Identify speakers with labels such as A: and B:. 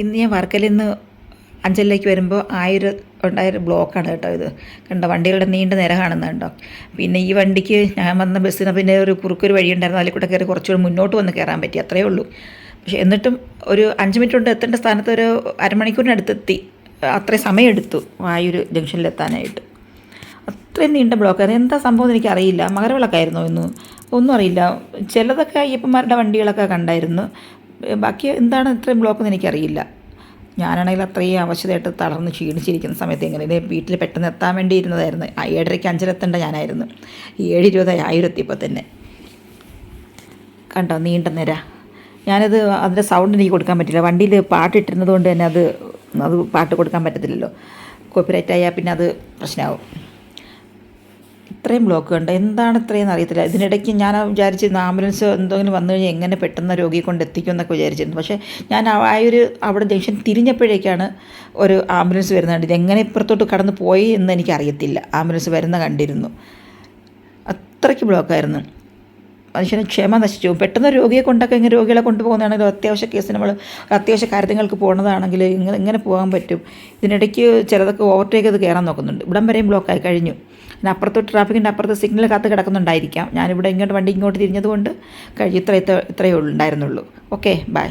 A: ഇന്ന് ഞാൻ വർക്കലിൽ നിന്ന് അഞ്ചലിലേക്ക് വരുമ്പോൾ ആയിരം ഉണ്ടായൊരു ബ്ലോക്കാണ് കേട്ടോ ഇത്. കണ്ടോ വണ്ടികളുടെ നീണ്ട നിര കാണുന്നുണ്ടോ പിന്നെ ഈ വണ്ടിക്ക് ഞാൻ വന്ന ബസ്സിന് പിന്നെ ഒരു കുറുക്കൊരു വഴി ഉണ്ടായിരുന്നു. അതിൽ കൂടെ കയറി കുറച്ചുകൂടി മുന്നോട്ട് വന്ന് കയറാൻ പറ്റി അത്രയേ ഉള്ളൂ. പക്ഷെ എന്നിട്ടും ഒരു അഞ്ച് മിനിറ്റ് കൊണ്ട് എത്തേണ്ട സ്ഥാനത്ത് ഒരു അരമണിക്കൂറിനടുത്തെത്തി. അത്രയും സമയമെടുത്തു ജംഗ്ഷനിൽ ജംഗ്ഷനിലെത്താനായിട്ട് അത്രയും നീണ്ട ബ്ലോക്ക് ബ്ലോക്കായിരുന്നു എന്താ സംഭവം എന്ന് എനിക്കറിയില്ല. മകരവിളക്കായിരുന്നു ഇന്ന്. ഒന്നും അറിയില്ല. ചിലതൊക്കെ അയ്യപ്പന്മാരുടെ വണ്ടികളൊക്കെ കണ്ടായിരുന്നു. ബാക്കി എന്താണ് ഇത്രയും ബ്ലോക്ക് എന്ന് എനിക്കറിയില്ല. ഞാനാണെങ്കിൽ അത്രയും അവശതയായിട്ട് തളർന്ന് ക്ഷീണിച്ചിരിക്കുന്ന സമയത്ത് എങ്ങനെ വീട്ടിൽ പെട്ടെന്ന് എത്താൻ വേണ്ടി ഇരുന്നതായിരുന്നു. ഏഴരയ്ക്ക് അഞ്ചിലെത്തേണ്ട ഞാനായിരുന്നു. ഏഴ് ഇരുപതായി ആയിരത്തി ഇപ്പോൾ തന്നെ. കണ്ടോ നീണ്ട നിര. ഞാനത് അതിന്റെ സൗണ്ട് എനിക്ക് കൊടുക്കാൻ പറ്റില്ല. വണ്ടിയിൽ പാട്ടിട്ടിരുന്നത് കൊണ്ട് തന്നെ അത് അത് പാട്ട് കൊടുക്കാൻ പറ്റത്തില്ലല്ലോ. കോപ്പിറൈറ്റ് ആയാൽ പിന്നെ അത് പ്രശ്നമാവും. ഇത്രയും ബ്ലോക്ക് ഉണ്ട് എന്താണ് ഇത്രയെന്ന് അറിയത്തില്ല. ഇതിനിടയ്ക്ക് ഞാൻ വിചാരിച്ചിരുന്നു ആംബുലൻസ് എന്തെങ്കിലും വന്നു കഴിഞ്ഞാൽ എങ്ങനെ പെട്ടെന്ന് രോഗിയെ കൊണ്ട് എത്തിക്കും എന്നൊക്കെ വിചാരിച്ചിരുന്നു. പക്ഷേ ഞാൻ ആ ഒരു അവിടെ ജംഗ്ഷൻ തിരിഞ്ഞപ്പോഴേക്കാണ് ഒരു ആംബുലൻസ് വരുന്നുണ്ട് ഇതെങ്ങനെ ഇപ്പുറത്തോട്ട് കടന്നു പോയി എന്ന് എനിക്കറിയത്തില്ല. ആംബുലൻസ് വരുന്ന കണ്ടിരുന്നു. അത്രയ്ക്ക് ബ്ലോക്കായിരുന്നു മനുഷ്യന് ക്ഷമ നശിച്ചു പോകും. പെട്ടെന്ന് രോഗിയെ കൊണ്ടൊക്കെ ഇങ്ങനെ രോഗികളെ കൊണ്ടുപോകുന്നതാണെങ്കിൽ അത്യാവശ്യ കേസ്. നമ്മൾ അത്യാവശ്യ കാര്യങ്ങൾക്ക് പോകുന്നതാണെങ്കിൽ ഇങ്ങനെ ഇങ്ങനെ പോകാൻ പറ്റും. ഇതിനിടയ്ക്ക് ചിലതൊക്കെ ഓവർടേക്ക് ചെയ്ത് കയറാൻ നോക്കുന്നുണ്ട്. ഇവിടം വരെയും ബ്ലോക്കായി കഴിഞ്ഞു. പിന്നെ അപ്പുറത്ത് ട്രാഫിക്കിന്റെ അപ്പുറത്ത് സിഗ്നൽ കാത്ത് കിടക്കുന്നുണ്ടായിരിക്കാം. ഞാനിവിടെ ഇങ്ങോട്ട് വണ്ടി ഇങ്ങോട്ട് തിരിഞ്ഞതുകൊണ്ട് കഴിഞ്ഞു ഇത്ര ഇത്ര ഇത്രയേ ഉണ്ടായിരുന്നുള്ളൂ. Okay bye